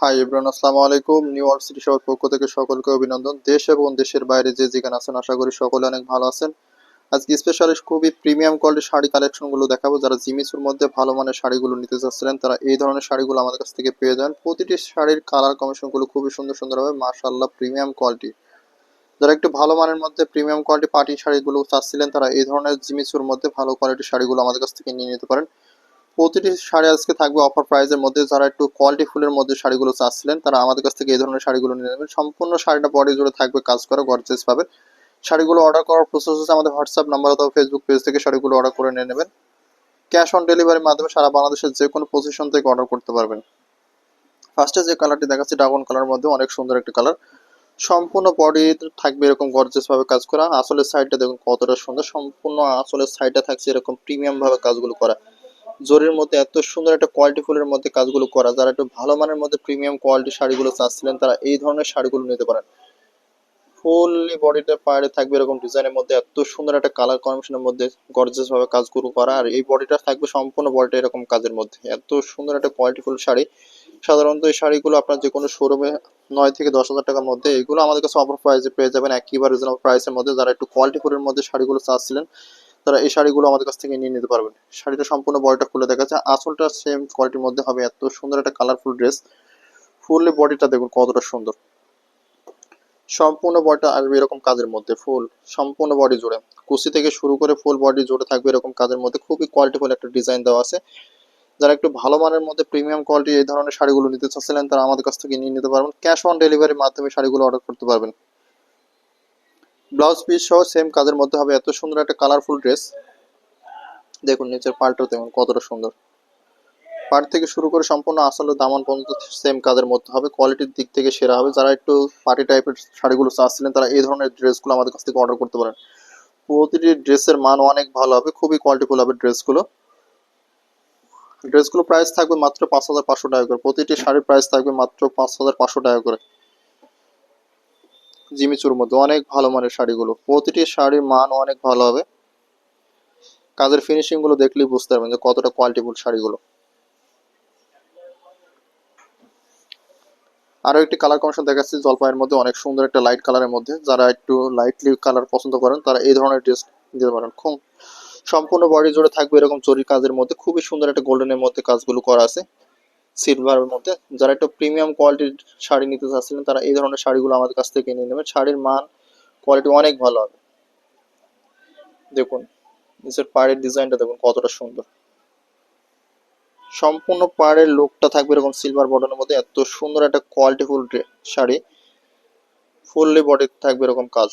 High Ibran আসসালামু আলাইকুম new York city শহর পক্ষ থেকে সকলকে অভিনন্দন। দেশ এবং দেশের বাইরে যে যেখানে আছেন, আশা করি সকলে অনেক ভালো আছেন। আজকে খুবই প্রিমিয়াম কোয়ালিটির শাড়ি কালেকশনগুলো দেখাবো। যারা জিমিসুর মধ্যে ভালো মানের শাড়িগুলো নিতে চাচ্ছিলেন, তারা এই ধরনের শাড়িগুলো আমাদের কাছ থেকে পেয়ে যান। প্রতিটি শাড়ির কালার কমিশনগুলো খুবই সুন্দর সুন্দর হবে মার্শাল্লাহ প্রিমিয়াম কোয়ালিটি যারা একটু ভালো মানের মধ্যে প্রিমিয়াম কোয়ালিটি পার্টি শাড়িগুলো চাচ্ছিলেন, তারা এই ধরনের জিমিসুর মধ্যে ভালো কোয়ালিটির শাড়িগুলো আমাদের কাছ থেকে নিয়ে নিতে পারেন। প্রতিটি শাড়ি আজকে থাকবে অফার প্রাইসের মধ্যে। যারা একটু কোয়ালিটি ফুলের মধ্যে শাড়িগুলো চাচ্ছিলেন, তারা আমাদের কাছ থেকে এই ধরনের শাড়িগুলো নিয়ে নেবেন। সম্পূর্ণ শাড়িটা বডি জুড়ে থাকবে, কাজ করা গর্জেস পাবে শাড়িগুলো অর্ডার করার প্রসেস হচ্ছে আমাদের হোয়াটসঅ্যাপ নাম্বার অথবা ফেসবুক পেজ থেকে শাড়িগুলো অর্ডার করে নিয়ে নেবেন। ক্যাশ অন ডেলিভারির মাধ্যমে সারা বাংলাদেশের যে কোনো পজিশন থেকে অর্ডার করতে পারবেন। ফার্স্টে যে কালারটি দেখাচ্ছি ড্রাগন কালার মধ্যে অনেক সুন্দর একটি কালার সম্পূর্ণ বডি থাকবে এরকম গর্জেস ভাবে কাজ করা। আসলের সাইডটা দেখুন কতটা সুন্দর। সম্পূর্ণ আসলের সাইডটা থাকছে এরকম প্রিমিয়াম ভাবে কাজগুলো করা। জরির মধ্যে এত সুন্দর একটা কোয়ালিটি ফুলের মধ্যে কাজগুলো করা, যারা একটু ভালো মানের মধ্যে প্রিমিয়াম কোয়ালিটি শাড়িগুলো চাচ্ছিলেন, তারা এই ধরনের শাড়িগুলো নিতে পারেন। ফুললি বডিটা পাড়ে থাকবে এরকম ডিজাইনের মধ্যে, এত সুন্দর একটা কালার কম্বিনেশনের মধ্যে গর্জেস ভাবে কাজগুলো করা, আর এই বডিটা থাকবে সম্পূর্ণ বডিটা এরকম কাজের মধ্যে। এত সুন্দর একটা কোয়ালিটি ফুল শাড়ি। সাধারণত এই শাড়িগুলো আপনার যে কোনো শোরুমে নয় থেকে দশ হাজার টাকার মধ্যে, এগুলো আমাদের কাছে অফার প্রাইসে পেয়ে যাবেন, একেবারে রিজনেবল প্রাইসের মধ্যে। যারা একটু কোয়ালিটি ফুলের মধ্যে শাড়িগুলো চাচ্ছিলেন তারা এই শাড়িগুলো আমাদের কাছ থেকে নিয়ে নিতে পারবেন। শাড়িটা সম্পূর্ণ বডিটা খুলে দেখা যাচ্ছে আসলটা সেম কোয়ালিটির মধ্যে হবে। এত সুন্দর একটা কালারফুল ড্রেস ফুললি বডিটা দেখুন কতটা সুন্দর। সম্পূর্ণ বডিটা আসবে এরকম কাজের মধ্যে ফুল সম্পূর্ণ বডি জুড়ে। কুচি থেকে শুরু করে ফুল বডি জুড়ে থাকবে এরকম কাজের মধ্যে। খুবই কোয়ালিটিফুল একটা ডিজাইন দেওয়া আছে। যারা একটু ভালো মানের মধ্যে প্রিমিয়াম কোয়ালিটি এই ধরনের শাড়িগুলো নিতে চাচ্ছিলেন, তারা আমাদের কাছ থেকে নিয়ে নিতে পারবেন। ক্যাশ অন ডেলিভারির মাধ্যমে শাড়িগুলো অর্ডার করতে পারবেন। ব্লাউজ পিস সহ সেম কাজের মধ্যে হবে। এত সুন্দর একটা কালারফুল ড্রেস দেখুন, নিচের পাল্টাও দেখুন কতটা সুন্দর। পাট থেকে শুরু করে সম্পূর্ণ আসলে দামান পর্যন্ত সেম কাজের মধ্যে হবে। কোয়ালিটির দিক থেকে সেরা হবে। যারা একটু পার্টি টাইপের শাড়িগুলো চাচ্ছিলেন, তারা এই ধরনের ড্রেসগুলো আমাদের কাছ থেকে অর্ডার করতে পারেন। প্রতিটি ড্রেসের মান অনেক ভালো হবে। খুবই কোয়ালিটিফুল হবে ড্রেসগুলো ড্রেসগুলো প্রাইস থাকবে মাত্র পাঁচ হাজার পাঁচশো টাকা করে। প্রতিটি শাড়ির প্রাইস থাকবে মাত্র পাঁচ হাজার পাঁচশো টাকা করে। জিমিচুর মধ্যে অনেক ভালো মানের শাড়িগুলো। প্রতিটি শাড়ির মান অনেক ভালো হবে। কাজের ফিনিশিংগুলো দেখলেই বুঝতে পারবেন যে কতটা কোয়ালিটিফুল শাড়িগুলো। আরও একটি কালার কমিশন দেখাচ্ছি জলপাইয়ের মধ্যে অনেক সুন্দর একটা লাইট কালারের মধ্যে। যারা একটু লাইটলি কালার পছন্দ করেন, তারা এই ধরনের ড্রেস দিতে পারেন। খুব সম্পূর্ণ বডি জুড়ে থাকবে এরকম জরি কাজের মধ্যে। খুবই সুন্দর একটা গোল্ডেনের মধ্যে কাজগুলো করা আছে। সিলভারের মধ্যে। যারা একটু প্রিমিয়াম কোয়ালিটির শাড়ি নিতে চাচ্ছিলেন, তারা এই ধরনের শাড়িগুলো আমাদের কাছ থেকে নিয়ে নেবেন। শাড়ির মান কোয়ালিটি অনেক ভালো হবে। দেখুন, নিচের পাড়ের ডিজাইনটা দেখুন কতটা সুন্দর। সম্পূর্ণ পাড়ের লোকটা থাকবে এরকম সিলভার বটনের মধ্যে। এত সুন্দর একটা কোয়ালিটিফুল শাড়ি। ফুললি বডি থাকবে এরকম কাজ।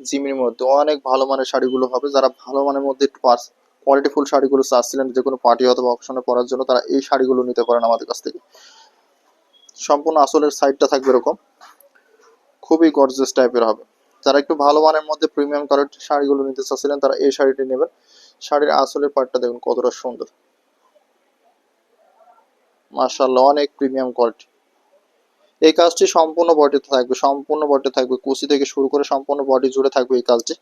জিমির মধ্যে অনেক ভালো মানের শাড়িগুলো হবে। যারা ভালো মানের মধ্যে একটু কোয়ালিটিফুল শাড়িগুলো চাচ্ছিলেন যে কোনো পার্টি অথবা অপশনে পরার জন্য, তারা এই শাড়িগুলো নিতে পারেন আমাদের কাছ থেকে। সম্পূর্ণ আসলের সাইডটা থাকবে এরকম। খুবই গর্জেস টাইপের হবে। যারা একটু ভালো মানের মধ্যে প্রিমিয়াম কোয়ালিটির শাড়িগুলো নিতে চাচ্ছিলেন, তারা এই শাড়িটি নেবেন। শাড়ির আসলের পার্টটা দেখুন কতটা সুন্দর। মার্শাল্লাহ অনেক প্রিমিয়াম কোয়ালিটি এই কাজটি সম্পূর্ণ বডিতে থাকবে, সম্পূর্ণ বডিতে থাকবে। কুচি থেকে শুরু করে সম্পূর্ণ বডি জুড়ে থাকবে এই কাজটি।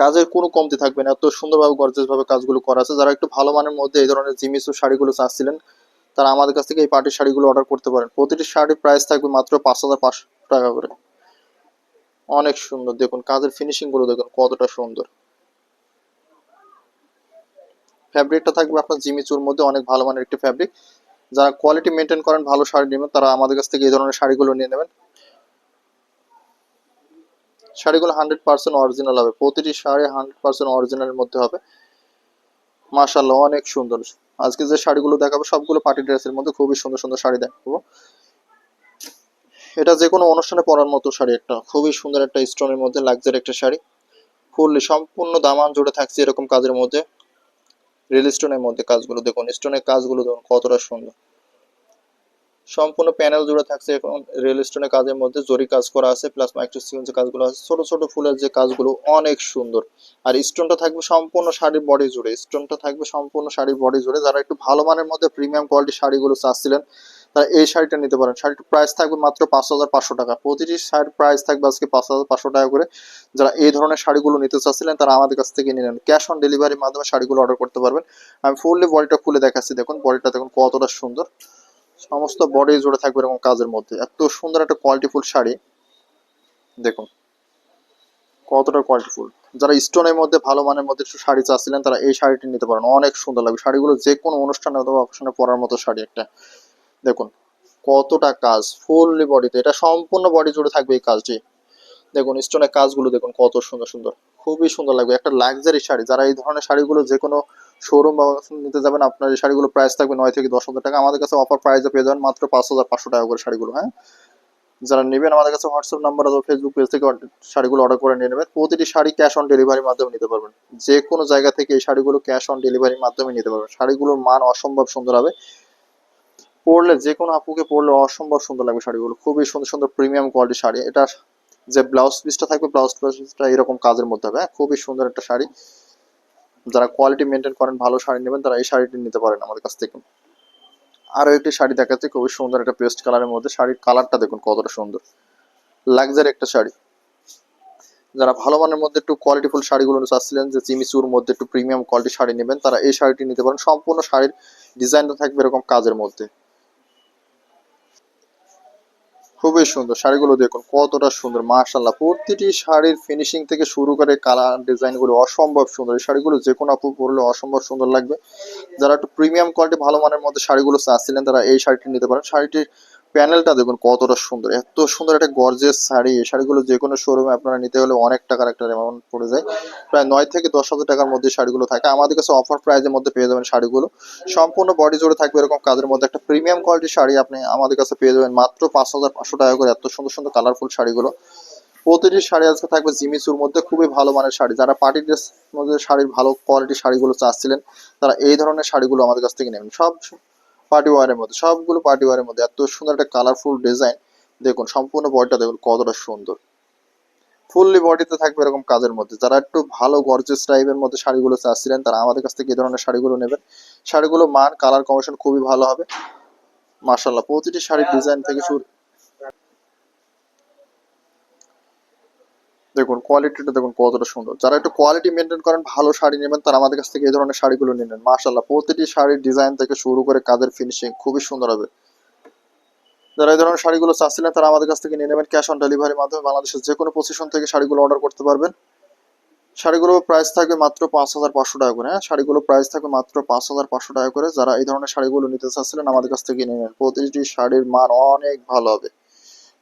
কাজের কোনো কমতি থাকবে না। এত সুন্দরভাবে গর্জেস ভাবে কাজগুলো করা আছে। যারা একটু ভালো মানের মধ্যে এই ধরনের জিমিসু শাড়িগুলো চাচ্ছিলেন, তারা আমাদের কাছ থেকে এই পার্টির শাড়িগুলো অর্ডার করতে পারেন। প্রতিটি শাড়ির প্রাইস থাকবে মাত্র পাঁচ হাজার পাঁচশো টাকা করে। অনেক সুন্দর। দেখুন, কাজের ফিনিশিংগুলো দেখুন, কতটা সুন্দর। ফ্যাব্রিকটা থাকবে আপনার জিমিচুর মধ্যে, অনেক ভালো মানের একটি ফ্যাব্রিক যারা কোয়ালিটি মেনটেন করেন, ভালো শাড়ি নেবেন, তারা আমাদের কাছ থেকে এই ধরনের শাড়িগুলো নিয়ে নেবেন। শাড়িগুলো হান্ড্রেড পার্সেন্ট অরিজিনাল হবে। প্রতিটি শাড়ি হান্ড্রেড পার্সেন্ট অরিজিনালের মধ্যে হবে। মাশাল্লাহ অনেক সুন্দর। আজকে যে শাড়িগুলো দেখাবো, সবগুলো পার্টি ড্রেসের মধ্যে খুবই সুন্দর সুন্দর শাড়ি দেখাবো। এটা যে কোনো অনুষ্ঠানে পরার মতো শাড়ি একটা, খুবই সুন্দর একটা স্টোনের মধ্যে লাক্সারি একটা শাড়ি। ফুললি সম্পূর্ণ দামান জুড়ে থাকছে এরকম কাজের মধ্যে। রিল স্টোনের মধ্যে কাজগুলো, দেখুন স্টোনের কাজগুলো দেখুন, কতটা সুন্দর। সম্পূর্ণ প্যানেল জুড়ে থাকছে এখন রেল স্টোনের কাজের মধ্যে, জরি কাজ করা আছে প্লাস মাইক্রো সিকোয়েন্সের কাজগুলো আছে, ছোট ছোট ফুলের যে কাজগুলো অনেক সুন্দর। আর স্টোনটা থাকবে সম্পূর্ণ শাড়ির বডি জুড়ে স্টোনটা থাকবে সম্পূর্ণ শাড়ির বডি জুড়ে। যারা একটু ভালো মানের মধ্যে প্রিমিয়াম কোয়ালিটির শাড়িগুলো চাচ্ছিলেন, তারা এই শাড়িটা নিতে পারেন। শাড়িটির প্রাইস থাকবে মাত্র পাঁচ হাজার পাঁচশো টাকা। প্রতিটি শাড়ির প্রাইস থাকবে আজকে পাঁচ হাজার পাঁচশো টাকা করে। যারা এই ধরনের শাড়িগুলো নিতে চাচ্ছিলেন, তারা আমাদের কাছ থেকে নিয়ে নেন। ক্যাশ অন ডেলিভারির মাধ্যমে শাড়িগুলো অর্ডার করতে পারবেন। আমি ফুললি বডিটা খুলে দেখাচ্ছি, দেখুন বডিটা দেখুন কতটা সুন্দর। সমস্ত বডি জুড়ে থাকবে এরকম কাজের মধ্যে। এত সুন্দর একটা কোয়ালিটিফুল শাড়ি। দেখুন, কতটা কোয়ালিটিফুল যারা স্টোনের মধ্যে, ভালো মানের মধ্যে একটু শাড়ি চাচ্ছিলেন, তারা এই শাড়িটি নিতে পারেন। অনেক সুন্দর লাগবে। শাড়িগুলো যে কোনো অনুষ্ঠানে অথবা অকেশনে পরার মতো শাড়ি একটা। দেখুন, কতটা কাজ ফুললি বডিতে এটা সম্পূর্ণ বডি জুড়ে থাকবে এই কাজটি। দেখুন স্টোনের কাজগুলো দেখুন কত সুন্দর সুন্দর। খুবই সুন্দর লাগবে। একটা লাক্সারি শাড়ি। যারা এই ধরনের শাড়িগুলো যে কোনো শোরুম বা নিতে যাবেন, আপনার এই শাড়িগুলো প্রাইস থাকবে নয় থেকে দশ হাজার টাকা। আমাদের কাছে অফার প্রাইসে পেয়ে যাবেন মাত্র পাঁচ হাজার পাঁচশো টাকা করে শাড়িগুলো হ্যাঁ? যারা নেবেন, আমাদের কাছে হোয়াটসঅ্যাপ নাম্বার অথবা ফেসবুক পেজ থেকে শাড়িগুলো অর্ডার করে নিয়ে নেবেন। প্রতিটি শাড়ি ক্যাশ অন ডেলিভারির মাধ্যমে নিতে পারবেন। যে কোনো জায়গা থেকে এই শাড়িগুলো ক্যাশ অন ডেলিভারির মাধ্যমে নিতে পারবেন। শাড়িগুলোর মান অসম্ভব সুন্দর হবে। পরলে যে কোনো আপুকে পরলে অসম্ভব সুন্দর লাগবে শাড়িগুলো। খুবই সুন্দর সুন্দর প্রিমিয়াম কোয়ালিটির শাড়ি। এটা যে ব্লাউজ পিসটা থাকবে ব্লাউজ পিসটা এরকম কাজের মধ্যে হবে হ্যাঁ? খুবই সুন্দর একটা শাড়ি। যারা কোয়ালিটি মেনটেন করেন, ভালো শাড়ি নেবেন, তারা এই শাড়িটি নিতে পারেন আমাদের কাছ থেকে। আরও একটি শাড়ি দেখাচ্ছি, খুবই সুন্দর একটা পেস্ট কালারের মধ্যে। শাড়ির কালারটা দেখুন কতটা সুন্দর। লাক্সারি একটা শাড়ি। যারা ভালো মানের মধ্যে একটু কোয়ালিটিফুল শাড়িগুলো চাচ্ছিলেন, যে চিমিচুর মধ্যে একটু প্রিমিয়াম কোয়ালিটি শাড়ি নেবেন, তারা এই শাড়িটি নিতে পারেন। সম্পূর্ণ শাড়ির ডিজাইনটা থাকবে এরকম কাজের মধ্যে। খুবই সুন্দর শাড়িগুলো দেখুন, কতটা সুন্দর মাশাল্লাহ প্রতিটি শাড়ির ফিনিশিং থেকে শুরু করে কালার ডিজাইনগুলো অসম্ভব সুন্দর। এই শাড়িগুলো যে কোনো আপু পরলে অসম্ভব সুন্দর লাগবে। যারা একটু প্রিমিয়াম কোয়ালিটি ভালো মানের মধ্যে শাড়িগুলো চাচ্ছিলেন, তারা এই শাড়িটি নিতে পারেন। শাড়িটির প্যানেলটা দেখুন কতটা সুন্দর। এত সুন্দর একটা গর্জেস শাড়ি। এই শাড়িগুলো যে কোনো শোরুমে আপনারা নিতে হলে অনেক টাকার একটা অ্যামাউন্ট পড়ে যায়। প্রায় নয় থেকে দশ হাজার টাকার মধ্যে শাড়িগুলো থাকে। আমাদের কাছে অফার প্রাইজের মধ্যে পেয়ে যাবেন শাড়িগুলো। সম্পূর্ণ বডি জুড়ে থাকবে এরকম কাজের মধ্যে। একটা প্রিমিয়াম কোয়ালিটির শাড়ি আপনি আমাদের কাছে পেয়ে যাবেন মাত্র পাঁচ হাজার পাঁচশো টাকা করে। এত সুন্দর সুন্দর কালারফুল শাড়িগুলো। প্রতিটি শাড়ি আজকে থাকবে জিমিচুর মধ্যে। খুবই ভালো মানের শাড়ি। যারা পার্টি ড্রেস মধ্যে শাড়ির ভালো কোয়ালিটির শাড়িগুলো চাচ্ছিলেন, তারা এই ধরনের শাড়িগুলো আমাদের কাছ থেকে নেবেন। সব পার্টি ওয়ারের মধ্যে সবগুলো পার্টি ওয়ারের মধ্যে এত সুন্দর একটা কালারফুল ডিজাইন দেখুন সম্পূর্ণ বডিটা দেখুন কতটা সুন্দর। ফুললি বডিতে থাকবে এরকম কাজের মধ্যে। যারা একটু ভালো গর্জেস টাইপের মধ্যে শাড়িগুলো চাচ্ছিলেন তারা আমাদের কাছ থেকে এই ধরনের শাড়িগুলো নেবেন। শাড়িগুলো মান কালার কমিশন খুবই ভালো হবে। মার্শাল্লাহ প্রতিটি শাড়ির ডিজাইন থেকে শুরু দেখুন কোয়ালিটিটা দেখুন কতটা সুন্দর। যারা একটু কোয়ালিটি মেনটেন করেন, ভালো শাড়ি নেবেন, তারা আমাদের কাছ থেকে এই ধরনের শাড়িগুলো নিয়ে নেন। মার্শাল্লাহ প্রতিটি শাড়ির ডিজাইন থেকে শুরু করে কাজের ফিনিশিং খুবই সুন্দর হবে। যারা এই ধরনের শাড়িগুলো চাচ্ছিলেন, তারা আমাদের কাছ থেকে নিয়ে নেবেন ক্যাশ অন ডেলিভারির মাধ্যমে বাংলাদেশের যে কোনো পজিশন থেকে শাড়িগুলো অর্ডার করতে পারবেন। শাড়িগুলো প্রাইস থাকবে মাত্র পাঁচ হাজার পাঁচশো টাকা করে হ্যাঁ? শাড়িগুলো প্রাইস থাকবে মাত্র পাঁচ হাজার পাঁচশো টাকা করে। যারা এই ধরনের শাড়িগুলো নিতে চাচ্ছিলেন, আমাদের কাছ থেকে নিয়ে নেন। প্রতিটি শাড়ির মান অনেক ভালো হবে।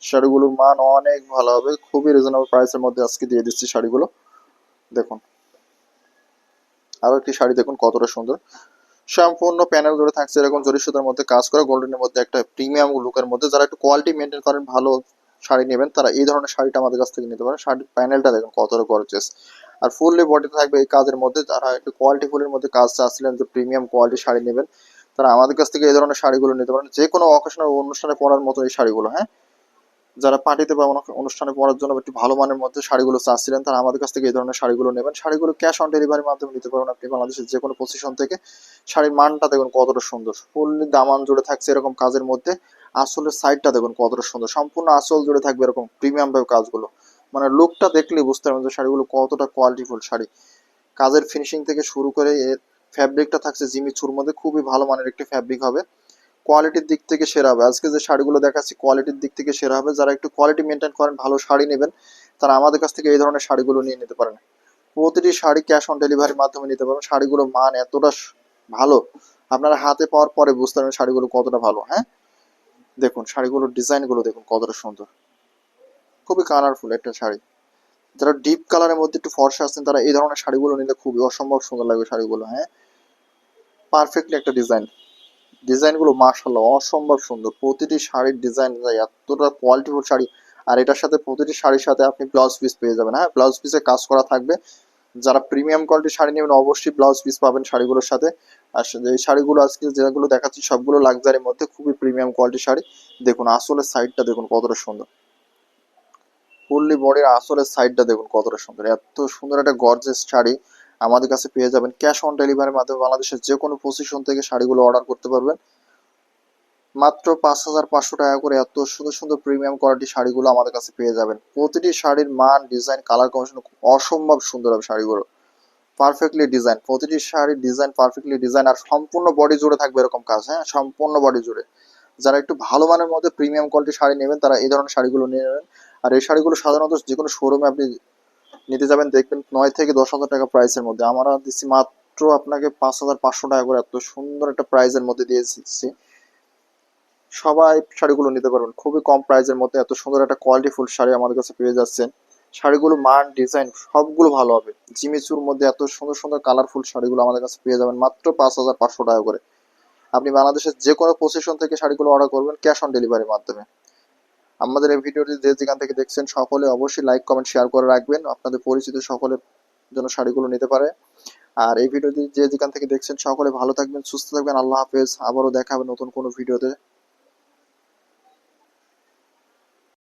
শাড়িগুলোর মান অনেক ভালো হবে, খুবই রিজনেবল প্রাইসের মধ্যে আজকে দিয়ে দিচ্ছি শাড়িগুলো। দেখুন আরও একটি শাড়ি দেখুন কতটা সুন্দর। সম্পূর্ণ প্যানেল জুড়ে থাকছে এরকম জরি সুতার মধ্যে কাজ করা গোল্ডেনের মধ্যে একটা প্রিমিয়াম লুকের মধ্যে। যারা একটু কোয়ালিটি মেনটেন করেন, ভালো শাড়ি নেবেন, তারা এই ধরনের শাড়িটা আমাদের কাছ থেকে নিতে পারেন। শাড়ির প্যানেলটা দেখুন কতটা গর্জেস আর ফুললি বডিতে থাকবে এই কাজের মধ্যে, যারা একটু কোয়ালিটি ফুলের মধ্যে কাজ চাচ্ছিলেন যে প্রিমিয়াম কোয়ালিটি শাড়ি নেবেন, তারা আমাদের কাছ থেকে এই ধরনের শাড়িগুলো নিতে পারেন। যে কোনো অকেশনে অনুষ্ঠানে পরার মতো এই শাড়িগুলো হ্যাঁ? যারা পার্টিতে বা অনুষ্ঠানে পরার জন্য একটু ভালো মানের মধ্যে শাড়িগুলো চাচ্ছিলেন, তারা আমাদের কাছ থেকে এই ধরনের শাড়িগুলো নেবেন। শাড়িগুলো ক্যাশ অন ডেলিভারির মাধ্যমে নিতে পারবেন আপনি বাংলাদেশের যে কোনো পজিশন থেকে। শাড়ির মানটা দেখুন কতটা সুন্দর। ফুললি দামান জুড়ে থাকছে এরকম কাজের মধ্যে। আসলের সাইডটা দেখুন কতটা সুন্দর। সম্পূর্ণ আসল জুড়ে থাকবে এরকম প্রিমিয়াম ভাবে কাজগুলো। মানে লুকটা দেখলেই বুঝতে পারবেন যে শাড়িগুলো কতটা কোয়ালিটিফুল শাড়ি। কাজের ফিনিশিং থেকে শুরু করে এর ফ্যাব্রিকটা থাকছে জিমি চুর মধ্যে খুবই ভালো মানের একটি ফ্যাব্রিক হবে। কোয়ালিটির দিক থেকে সেরা হবে। আজকে যে শাড়িগুলো দেখাচ্ছি কোয়ালিটির দিক থেকে সেরা হবে। যারা একটু কোয়ালিটি মেনটেন করেন, ভালো শাড়ি নেবেন, তারা আমাদের কাছ থেকে এই ধরনের শাড়িগুলো নিয়ে নিতে পারেন। প্রতিটি শাড়ি ক্যাশ অন ডেলিভারির মাধ্যমে নিতে পারবেন। শাড়িগুলোর মান এতটা ভালো, আপনারা হাতে পাওয়ার পরে বুঝতে পারবেন শাড়িগুলো কতটা ভালো হ্যাঁ? দেখুন, শাড়িগুলোর ডিজাইনগুলো দেখুন কতটা সুন্দর। খুবই কালারফুল একটা শাড়ি। যারা ডিপ কালারের মধ্যে একটু ফর্সা আছেন, তারা এই ধরনের শাড়িগুলো নিলে খুবই অসম্ভব সুন্দর লাগবে শাড়িগুলো হ্যাঁ? পারফেক্টলি একটা ডিজাইন ডিজাইনগুলো মার্শাল্লাহ অসম্ভব সুন্দর। প্রতিটি শাড়ির ডিজাইন এতটা কোয়ালিটিফুল শাড়ি। আর এটার সাথে প্রতিটি শাড়ির সাথে আপনি ব্লাউজ পিস পেয়ে যাবেন। হ্যাঁ ব্লাউজ পিসে কাজ করা থাকবে। যারা প্রিমিয়াম কোয়ালিটির শাড়ি নেবেন, অবশ্যই ব্লাউজ পিস পাবেন শাড়িগুলোর সাথে। আর এই শাড়িগুলো আজকে যেগুলো দেখাচ্ছি, সবগুলো লাক্সারির মধ্যে খুবই প্রিমিয়াম কোয়ালিটির শাড়ি। দেখুন, আসলের সাইডটা দেখুন কতটা সুন্দর। ফুললি বডির আসলের সাইডটা দেখুন কতটা সুন্দর। এত সুন্দর একটা গর্জেস শাড়ি। আমাদের কাছে পেয়ে যাবেন ক্যাশ অন ডেলিভারির মাধ্যমে বাংলাদেশের যে কোনো পজিশন থেকে শাড়িগুলো অর্ডার করতে পারবেন। মাত্র পাঁচ হাজার পাঁচশো টাকা করে এত সুন্দর সুন্দর প্রিমিয়াম কোয়ালিটি শাড়িগুলো আমাদের কাছে পেয়ে যাবেন। প্রতিটি শাড়ির মান ডিজাইন কালার কম্বিনেশন অসম্ভব সুন্দর হবে শাড়িগুলো। পারফেক্টলি ডিজাইন প্রতিটি শাড়ির ডিজাইন পারফেক্টলি ডিজাইন আর সম্পূর্ণ বডি জুড়ে থাকবে এরকম কাজ হ্যাঁ? সম্পূর্ণ বডি জুড়ে। যারা একটু ভালো মানের মধ্যে প্রিমিয়াম কোয়ালিটির শাড়ি নেবেন, তারা এই ধরনের শাড়িগুলো নিয়ে নেবেন। আর এই শাড়িগুলো সাধারণত যে কোনো শোরুমে আপনি নিতে যাবেন, দেখবেন নয় থেকে দশ হাজার টাকা প্রাইসের মধ্যে। আমরা দিচ্ছি মাত্র আপনাকে পাঁচ হাজার পাঁচশো টাকা করে। এত সুন্দর একটা প্রাইসের মধ্যে দিয়ে দিচ্ছি। সবাই শাড়িগুলো নিতে পারবেন। খুবই কম প্রাইসের মধ্যে। এত সুন্দর একটা কোয়ালিটি ফুল শাড়ি আমাদের কাছে পেয়ে যাচ্ছেন। শাড়িগুলো মান ডিজাইন সবগুলো ভালো হবে। জিমিচুর মধ্যে এত সুন্দর সুন্দর কালারফুল শাড়িগুলো আমাদের কাছে পেয়ে যাবেন মাত্র পাঁচ হাজার পাঁচশো টাকা করে। আপনি বাংলাদেশের যে কোনো পজিশন থেকে শাড়িগুলো অর্ডার করবেন ক্যাশ অন ডেলিভারির মাধ্যমে। আমাদের এই ভিডিওটি যে যেখান থেকে দেখছেন সকলে অবশ্যই লাইক কমেন্ট শেয়ার করে রাখবেন। আপনাদের পরিচিত সকলের জন্য শাড়িগুলো নিতে পারে। আর এই ভিডিওটি যে যেখান থেকে দেখছেন সকলে ভালো থাকবেন, সুস্থ থাকবেন। আল্লাহ হাফেজ। আবারও দেখা হবে নতুন কোনো ভিডিওতে।